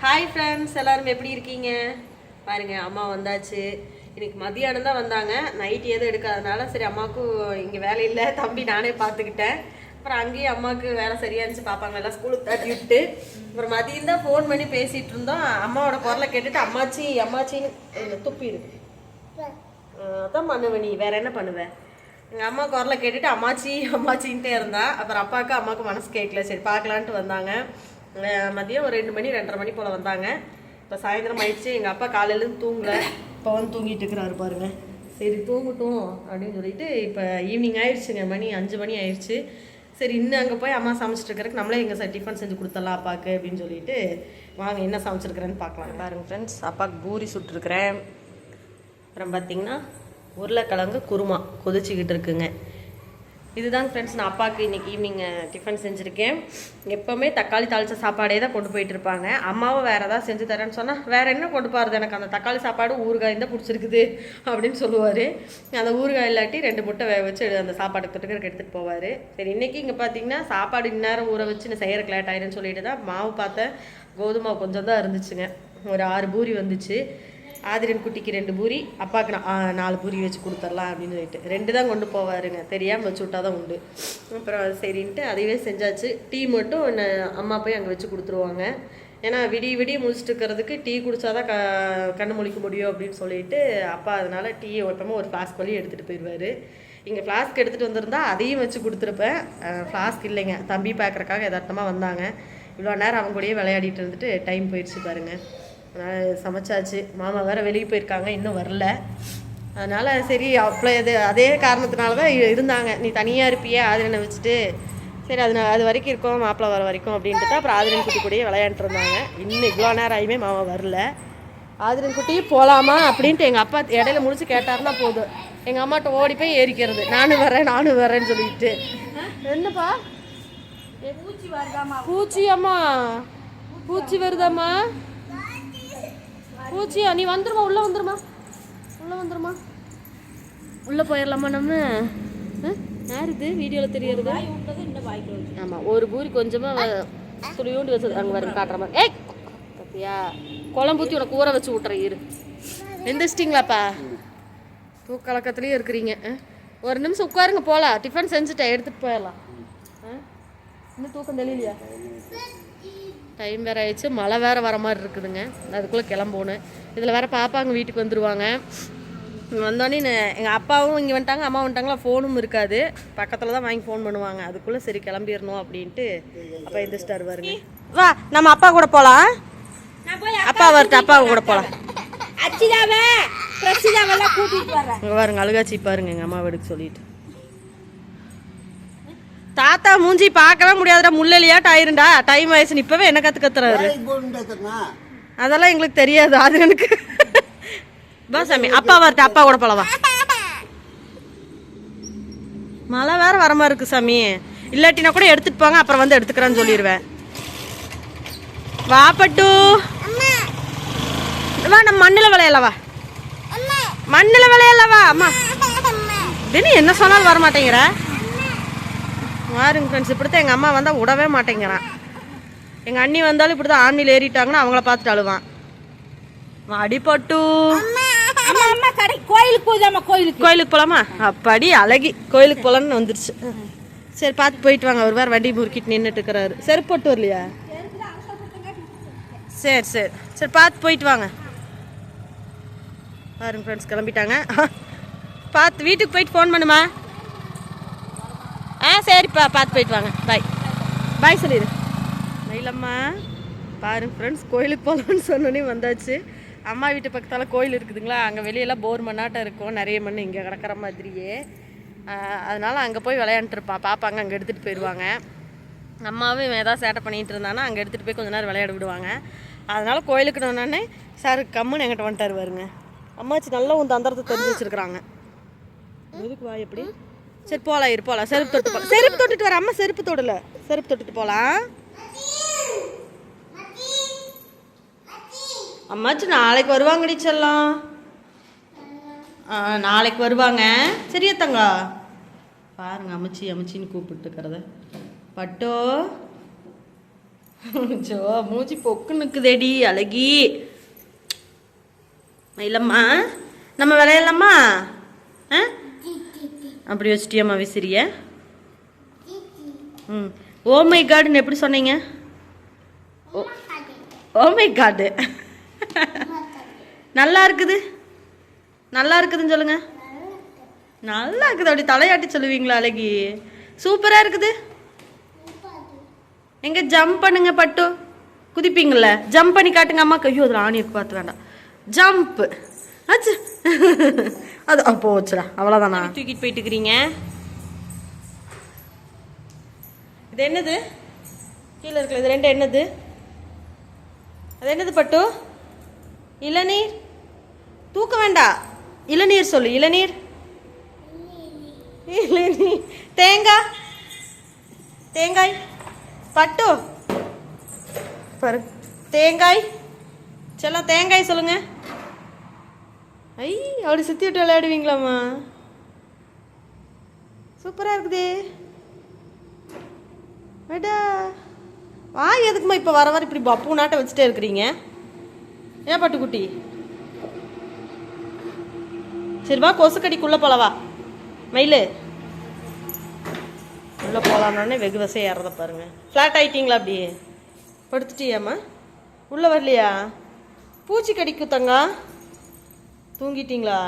Hi friends எல்லாரும் எப்படி இருக்கீங்க? பாருங்க அம்மா வந்தாச்சு. இன்னைக்கு மதியானம் தான் வந்தாங்க. நைட் எதுவும் எடுக்காதனால சரி அம்மாவுக்கும் இங்கே வேலை இல்லை. தம்பி நானே பார்த்துக்கிட்டேன். அப்புறம் அங்கேயும் அம்மாவுக்கு வேலை சரியா இருந்துச்சு. பார்ப்பாங்க எல்லாம் ஸ்கூலுக்கு தட்டி விட்டு. அப்புறம் மதியம் தான் ஃபோன் பண்ணி பேசிட்டு இருந்தோம். அம்மாவோட குரலை கேட்டுட்டு அம்மாச்சி அம்மாச்சின்னு துப்பிடு அதான் பண்ணுவேன் நீ. வேற என்ன பண்ணுவேன் எங்கள் அம்மா குரலை கேட்டுட்டு அம்மாச்சி அம்மாச்சின்ட்டே இருந்தா. அப்புறம் அப்பாவுக்கு அம்மாவுக்கு மனசு கேட்கல. சரி பார்க்கலான்ட்டு வந்தாங்க. மதியம் ஒரு ரெண்டு மணி ரெண்டரை மணி போல் வந்தாங்க. இப்போ சாயந்தரம் ஆயிடுச்சு. எங்கள் அப்பா காலையிலேருந்து தூங்கல. இப்போ வந்து தூங்கிட்டு இருக்கிறாரு பாருங்க. சரி தூங்கட்டும் அப்படின்னு சொல்லிட்டு இப்போ ஈவினிங் ஆயிடுச்சுங்க. மணி அஞ்சு மணி ஆயிடுச்சு. சரி இன்னும் அங்கே போய் அம்மா சமைச்சிட்டு இருக்கிறதுக்கு நம்மளே எங்கள் சார் டிஃபன் செஞ்சு கொடுத்துடலாம் அப்பாவுக்கு அப்படின்னு சொல்லிட்டு வாங்க என்ன சமைச்சிருக்கிறேன்னு பார்க்கலாம். பாருங்க ஃப்ரெண்ட்ஸ் அப்பாவுக்கு பூரி சுட்டுருக்குறேன். அப்புறம் பார்த்தீங்கன்னா உருளைக்கிழங்கு குருமா கொதிச்சுக்கிட்டு இருக்குங்க. இதுதான் ஃப்ரெண்ட்ஸ் நான் அப்பாவுக்கு இன்றைக்கி ஈவினிங் டிஃபன் செஞ்சுருக்கேன். எப்போவுமே தக்காளி தாளித்த சாப்பாடே தான் கொண்டு போயிட்டு இருப்பாங்க. அம்மாவும் வேறு ஏதாவது செஞ்சு தரேன்னு சொன்னால் வேறு என்ன கொண்டு போகிறது எனக்கு? அந்த தக்காளி சாப்பாடு ஊறுகாய் தான் பிடிச்சிருக்குது அப்படின்னு சொல்லுவார். அந்த ஊறுகாய் இல்லாட்டி ரெண்டு முட்டை வேக வச்சு அந்த சாப்பாடு தொட்டுக்கிறதுக்கு எடுத்துகிட்டு போவார். சரி இன்னைக்கு இங்கே பார்த்தீங்கன்னா சாப்பாடு இந்நேரம் ஊற வச்சு நான் செய்கிறக்கு லேட் ஆயிருன்னு சொல்லிட்டு தான் மாவு பார்த்தேன் கோதுமை கொஞ்சம் தான் இருந்துச்சுங்க. ஒரு ஆறு பூரி வந்துச்சு. ஆதிரன் குட்டிக்கு ரெண்டு பூரி அப்பாவுக்கு நான், நாலு பூரி வச்சு கொடுத்துர்லாம் அப்படின்னு சொல்லிட்டு. ரெண்டு தான் கொண்டு போவாருங்க. தெரியாமல் வச்சு விட்டா தான் உண்டு. அப்புறம் சரின்ட்டு அதையே செஞ்சாச்சு. டீ மட்டும் என்ன அம்மா போய் அங்கே வச்சு கொடுத்துருவாங்க. ஏன்னா விடிய விடிய முடிச்சுட்டு இருக்கிறதுக்கு டீ குடித்தாதான் க கண்ணு முழிக்க முடியும் அப்படின்னு சொல்லிட்டு அப்பா அதனால் டீ ஒருத்தமாக ஒரு ஃப்ளாஸ்க் வழி எடுத்துகிட்டு போயிடுவார். இங்கே ஃப்ளாஸ்க் எடுத்துகிட்டு வந்திருந்தா அதையும் வச்சு கொடுத்துருப்பேன். ஃப்ளாஸ்க் இல்லைங்க. தம்பி பார்க்குறக்காக எதார்த்தமாக வந்தாங்க. இவ்வளோ நேரம் அவங்க கூடயே விளையாடிட்டு இருந்துட்டு டைம் போயிடுச்சு பாருங்கள் அதனால் சமைச்சாச்சு. மாமா வேற வெளியே போயிருக்காங்க இன்னும் வரல. அதனால் சரி அப்போ இது அதே காரணத்தினால தான் இருந்தாங்க. நீ தனியாக இருப்பியே ஆதிரனை வச்சுட்டு சரி அது நான் அது வரைக்கும் இருக்கோம் மாப்பிள்ளை வர வரைக்கும் அப்படின்ட்டு தான் அப்புறம் ஆதிரன் குட்டி கூடயே விளையாண்டுட்டு இருந்தாங்க. இன்னும் இவ்வளோ நேரம் ஆகியுமே மாமா வரல. ஆதிரன் குட்டி போகலாமா அப்படின்ட்டு எங்கள் அப்பா இடையில முடிச்சு கேட்டாருன்னா போதும். எங்கள் அம்மாட்ட ஓடி போய் ஏறிக்கிறது. நானும் வரேன் நானும் வரேன்னு சொல்லிட்டு. என்னப்பா? பூச்சி அம்மா. பூச்சி வருதாம்மா? பூச்சியா நீ வந்துருமா உள்ள வந்துருமா? உள்ள வந்துருமா? உள்ள போயிடலாமா நம்ம? யார் இது? வீடியோவில் தெரியறது ஆமாம் ஒரு பூரி கொஞ்சமாக துளியூண்டு வச்சது. அங்கே வரும் காட்டுற மாதிரி. ஏய்! பத்தியா? குழம்பு ஊற்றி உனக்கு ஊற வச்சு விட்றேன் இரு. எந்திரிச்சிட்டிங்களாப்பா தூக்கலக்கத்துலேயும் இருக்கிறீங்க? ஒரு நிமிஷம் உட்காருங்க போகலாம் டிஃபன் செஞ்சுட்டேன் எடுத்துகிட்டு போயிடலாம்? இன்னும் தூக்கம் தெரியலையா டைம் வேற ஆயிடுச்சு. மழை வேற வர மாதிரி இருக்குதுங்க. அதுக்குள்ளே கிளம்பணும் இதில் வேற பாப்பாங்க வீட்டுக்கு வந்துருவாங்க. வந்தோடனே எங்கள் அப்பாவும் இங்கே வந்துட்டாங்க அம்மா வந்துட்டாங்களா ஃபோனும் இருக்காது. பக்கத்தில் தான் வாங்கி ஃபோன் பண்ணுவாங்க. அதுக்குள்ளே சரி கிளம்பிடணும் அப்படின்ட்டு அப்பா எந்திரிச்சிட்டாரு பாருங்க. வா நம்ம அப்பா கூட போகலாம் அப்பா வரட்டு அப்பா கூட போகலாம் அச்சிதாவே பிரசிதாவெல்லாம் கூட்டிட்டு வர்றேன். இங்கே பாருங்க அழுகாச்சி பாருங்க எங்கள் அம்மா வீட்டுக்கு சொல்லிட்டு. தாத்தா மூஞ்சி பார்க்கவே முடியாதுடா முள்ளலியாட்டு ஆயிருண்டா. டைம் ஆயிடுச்சு இப்பவே என்ன கத்து கத்துறாரு? அதெல்லாம் எங்களுக்கு தெரியாது அது எனக்கு. வா சாமி அப்பா வரட்டு அப்பா கூட போல வா. மழை வேற வர மாதிரி இருக்கு சாமி. இல்லாட்டினா கூட எடுத்துட்டு போங்க அப்புறம் வந்து எடுத்துக்கிறேன்னு சொல்லிடுவேன் வா பட்டு. வா நம்ம மண்ணில் விளையாடல வா. மண்ணில் விளையாடல வா. அம்மா. தினம் என்ன சொன்னாலும் வர மாட்டேங்கிற பாருங்க ஃப்ரெண்ட்ஸ் இப்படி தான் எங்கள் அம்மா வந்தால் விடவே மாட்டேங்கிறான். எங்கள் அண்ணி வந்தாலும் இப்படி தான் ஆண்ணில் ஏறிட்டாங்கன்னா அவங்கள பார்த்துட்டு அழுவான். அடிப்பட்டு அம்மா அம்மா கடை கோயிலுக்கு போகுதாம்மா கோயிலுக்கு. கோயிலுக்கு போகலாமா அப்படி அழகி கோயிலுக்கு போகலான்னு வந்துருச்சு. சரி பார்த்து போயிட்டு வாங்க. அவர் வேறு வண்டி முறுக்கிட்டு நின்றுட்டு இருக்கிறாரு. செருப்பு போட்டு வரலையா? சரி சரி. சரி பார்த்து போயிட்டு வாங்க. பாருங்க ஃப்ரெண்ட்ஸ் கிளம்பிட்டாங்க. பார்த்து வீட்டுக்கு போயிட்டு ஃபோன் பண்ணுமா? ஆ சரிப்பா பார்த்து போயிட்டு வாங்க. பாய் பாய் சொல்லிடு. மயிலம்மா பாருங்க ஃப்ரெண்ட்ஸ் கோயிலுக்கு போகலான்னு சொன்னோன்னே வந்தாச்சு. அம்மா வீட்டு பக்கத்தால் கோயில் இருக்குதுங்களா? அங்கே வெளியெல்லாம் போர் மண்ணாட்டம் இருக்கும். நிறைய மண் இங்கே கிடக்கிற மாதிரியே. அதனால் அங்கே போய் விளையாண்டுருப்பான் பாப்பாங்க அங்கே எடுத்துகிட்டு போயிடுவாங்க. அம்மாவும் ஏதாவது சேட்டை பண்ணிகிட்டு இருந்தானா அங்கே எடுத்துகிட்டு போய் கொஞ்ச நேரம் விளையாட விடுவாங்க. அதனால் கோயிலுக்கு நோனே சார் கம்முன்னு எங்கிட்ட வந்துட்டார் வருங்க அம்மாச்சி நல்லா உன் தந்திரத்தை தெரிஞ்சு வச்சுருக்குறாங்க. எதுக்கு வா எப்படி? சரி போகலாம் இரு போகலாம் செருப்பு தொட்டு போகலாம் செருப்பு தொட்டுட்டு வர அம்மா செருப்பு தொடல. செருப்பு தொட்டுட்டு போகலாம் அம்மாச்சு நாளைக்கு வருவாங்கடி செல்லம். ஆ நாளைக்கு வருவாங்க. சரியா தங்கா? பாருங்க அம்மச்சி அமைச்சின்னு கூப்பிட்டுருக்கிறத பட்டோ. ஜோ மூஞ்சி பொக்கு நிற்குதேடி அழகி. இல்லைம்மா. நம்ம விளையாடலாமா? ஆ? அப்படி வச்சிட்டியம்மா விசிறிய ம். Oh ஓமை காடுன்னு எப்படி சொன்னீங்க? Oh, oh ஓமை காடு நல்லா இருக்குது? நல்லா இருக்குதுன்னு சொல்லுங்க. நல்லா இருக்குது அப்படி தலையாட்டி சொல்லுவீங்களா அழகி? சூப்பராக இருக்குது? எங்க ஜம்ப் பண்ணுங்க பட்டு. குதிப்பீங்கள்ல ஜம்ப் பண்ணி காட்டுங்க அம்மாக்கு. ஐயோ அதில் ஆணி இருக்கு பார்த்து வேண்டாம். ஜம்ப் ஆச்சு. அது அப்போ வச்சுடா அவ்வளோதானா தூக்கிட்டு போயிட்டு இருக்கிறீங்க. இது என்னது? கீழே இருக்குல்ல இது ரெண்டு என்னது? அது என்னது பட்டு? இளநீர்? தூக்க வேண்டாம் இளநீர் சொல்லு இளநீர். இளநீர். தேங்காய். தேங்காய். பட்டு. பாரு தேங்காய். செல்லம் தேங்காய் சொல்லுங்கள் ஐ அப்படி சுற்றி விட்டு விளையாடுவீங்களாம்மா? சூப்பராக இருக்குதே. மேடா வா எதுக்குமா இப்போ வர வர இப்படி பப்பு நாட்டை வச்சுட்டே இருக்கிறீங்க? ஏன் பட்டுக்குட்டி? சரி வா கொசு போலவா மயில். உள்ளே போலாம்னே வெகு வசையாக ஏறத பாருங்க. ஃப்ளாட் ஆகிட்டீங்களா அப்படியே? படுத்துட்டியாம்மா? உள்ளே வரலையா? பூச்சி கடிக்குத்தங்க தூங்கிட்டீங்களா?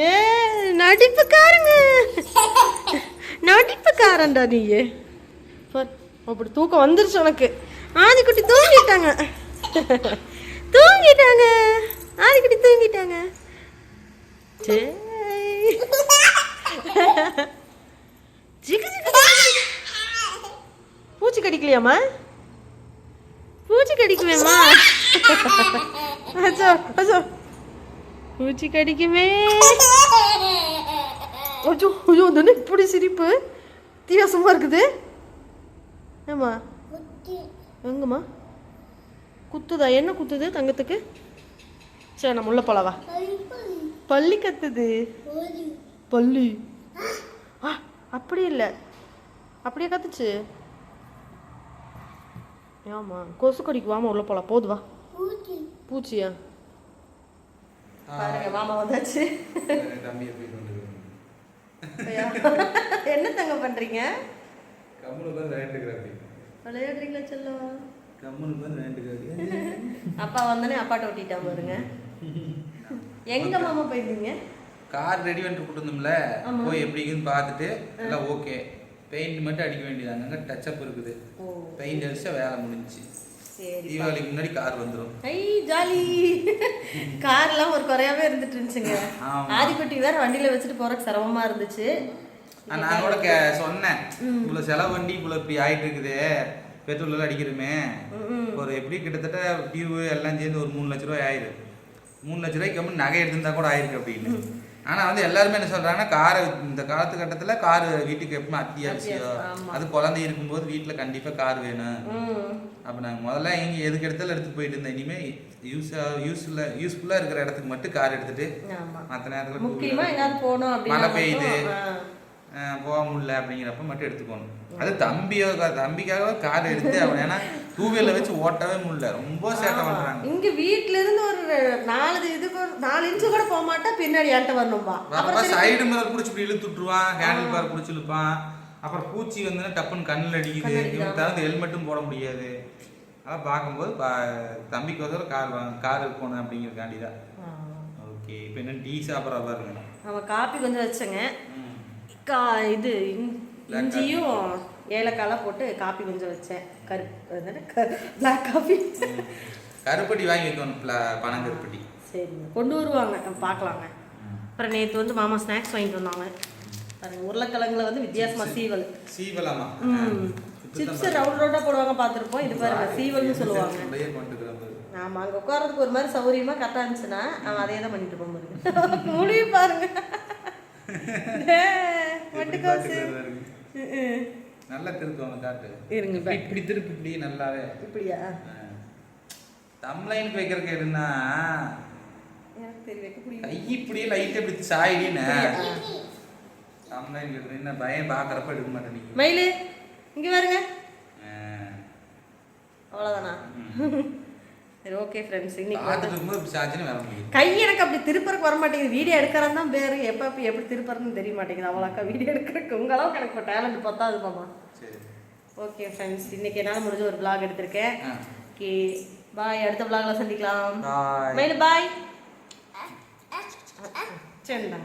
ஏ நடிப்புக்காரங்க. நடிப்புக்காரன்டா நீ அப்படி தூக்கம் வந்துருச்சு உனக்கு. ஆதிக்குட்டி தூங்கிட்டாங்க. தூங்கிட்டாங்க. ஆதிக்குட்டி தூங்கிட்டாங்க. பூச்சி கடிக்கலையாம்மா? பூச்சி கடிக்குவேம்மா அச்சோ அச்சோ. பூச்சி கடிக்குமே. அச்சோ ஐயோ தானே இப்படி சிரிப்பு. வித்தியாசமா இருக்குது. ஏம்மா? எங்கம்மா? குத்துதா? என்ன குத்துது தங்கத்துக்கு? சரி நம்ம உள்ள போலவா? பள்ளி கத்துது. பள்ளி ஆ அப்படி இல்லை. அப்படியே கத்துச்சு. ஏமா கொசு கடிக்கு வாமா உள்ள போலாம். போது வா பூச்சியா? பாருங்க மாமா வந்தாச்சு. போயிட்டு வந்துருக்கேன் என்ன தங்க பண்றீங்க? கம்முனு உட்காந்து விளையாண்டுக்கிறாப்பி. விளையாடுறீங்களா செல்லம்? கம்முனு உட்காந்து விளையாண்டுக்கிறாப்பி. அப்பா வந்தோடனே அப்பாட்ட ஒட்டிட்டா பாருங்க எங்க மாமா போயிருந்தீங்க? கார் ரெடி பண்ணிட்டு ஆமா. போய் எப்படிங்குன்னு பார்த்துட்டு எல்லாம் ஓகே. பெயிண்ட் மட்டும் அடிக்க வேண்டியதாங்க. டச்சப் இருக்குது. பெயிண்ட் அடிச்சா வேலை முடிஞ்சுச்சு. சரி தீபாவளிக்கு முன்னாடி கார் வந்துடும் ஐ ஜாலி. கார்லாம் ஒரு குறையாவே இருந்துட்டு இருந்துச்சுங்க. ஆதிக்குட்டி வேற வண்டியில வச்சுட்டு போறதுக்கு சிரமமா இருந்துச்சு. நான் கூட சொன்னேன். இவ்வளோ செலவு வண்டி இவ்வளோ இப்படி ஆயிட்டு இருக்குது பெட்ரோல் அடிக்கிறோமே. ஒரு எப்படி கிட்டத்தட்ட டியூ எல்லாம் சேர்ந்து ஒரு மூணு லட்ச ரூபாய் ஆயிரு. மூணு லட்ச ரூபாய்க்கு நகை எடுத்திருந்தா கூட ஆயிருக்கு அப்படின்னு. ஆனா வந்து எல்லாருமே என்ன சொல்றாங்கன்னா கார் இந்த காலத்து கட்டத்துல கார் வீட்டுக்கு எப்பவுமே அத்தியாவசியம். அது குழந்தை இருக்கும்போது வீட்டுல கண்டிப்பா கார் வேணும். அப்ப நாங்க முதல்ல எங்க எதுக்கு எடுத்தாலும் எடுத்துட்டு போயிட்டு இருந்தேன். இனிமே யூஸ் யூஸ்ல யூஸ்ஃபுல்லா இருக்கிற இடத்துக்கு மட்டும் கார் எடுத்துட்டு ஆமா. மற்ற நேரத்துல மழை பெய்யுது. போக முடியல அப்படிங்கிறப்ப மட்டும் எடுத்துக்கணும். அது தம்பியோ தம்பிக்காக கார் எடுத்து அவன் ஏன்னா டூ வீலர் வச்சு ஓட்டவே முடியல. ரொம்ப சேட்டை. பண்றாங்க. இங்க வீட்ல இருந்து ஒரு நாலு இதுக்கு ஒரு நாலு இன்ச்சு கூட போக மாட்டா பின்னாடி என்கிட்ட வரணும்பா. அப்புறம் சைடு மேல புடிச்சு இப்படி இழுத்து விட்டுருவான் ஹேண்டில் பார் புடிச்சு இழுப்பான். அப்புறம் பூச்சி வந்து டப்புன்னு கண்ணில் அடிக்குது. இவன் தகுந்த ஹெல்மெட்டும் போட முடியாது. அதெல்லாம் பார்க்கும்போது தம்பிக்கு வந்து கார் வாங்க கார் இருக்கணும் அப்படிங்கிறதுக்காண்டி தான். ஓகே இப்போ என்ன டீ சாப்பிட்ற பாருங்க. அவன் காப்பி கொஞ்சம் வச்சேங்க. கா இது இஞ்சியும் ஏலக்காய்லாம் போட்டு காப்பி கொஞ்சம் வச்சேன். கருப்பு பிளாக் காஃபி கருப்பட்டி வாங்கி வைக்கணும் பிள- பனங்கருப்பட்டி. சரிங்க. கொண்டு வருவாங்க பார்க்கலாங்க அப்புறம் நேற்று வந்து மாமா ஸ்நாக்ஸ் வாங்கிட்டு வந்தாங்க. பாருங்க உருளைக்கிழங்குல வந்து வித்தியாசமா சீவல். சீவலாமா? சிப்ஸ் ரவுண்ட் ரவுண்டாக போடுவாங்க பார்த்துருப்போம் இது பாருங்க சீவல்னு சொல்லுவாங்க. ஆமா அங்கே உட்காரதுக்கு ஒரு மாதிரி சௌகரியமா கரெக்டாக இருந்துச்சுன்னா அவன் அதே தான் பண்ணிட்டு போக முடியும். முடிவு பாருங்க. வட்டுக்காசு. நல்லா திருத்துவாங்க காட்டு இருங்க இப்படி இப்படி திருப்பி இப்படி நல்லாவே. இப்படியா? தம்லைனுக்கு வைக்கிறதுக்கு முடியும் கை இப்படியே லைட்டா இப்படி சாயிடின்னு தம்லைனுக்கு எடுத்து என்ன பயம் பாக்குறப்ப எடுக்க மாட்டேன் நீ. மயிலு இங்க பாருங்க. அவ்வளோதானா சரி ஓகே ஃப்ரெண்ட்ஸ் இன்னைக்கு கை எனக்கு அப்படி திருப்பறக்கு வர மாட்டேங்குது. வீடியோ எடுக்கிறது தான் பேர் எப்போ எப்போ எப்படி திருப்பறதுன்னு தெரிய மாட்டேங்குது. அவ்வளோக்கா வீடியோ எடுக்கிறதுக்கு உங்க அளவுக்கு எனக்கு டேலண்ட் பத்தாது மாமா. சரி. ஓகே ஃப்ரெண்ட்ஸ் இன்னைக்கு என்னால் முடிஞ்ச ஒரு vlog எடுத்திருக்கேன். ஓகே. பாய் அடுத்த vlogல சந்திக்கலாம். மயில் பாய் சரிடா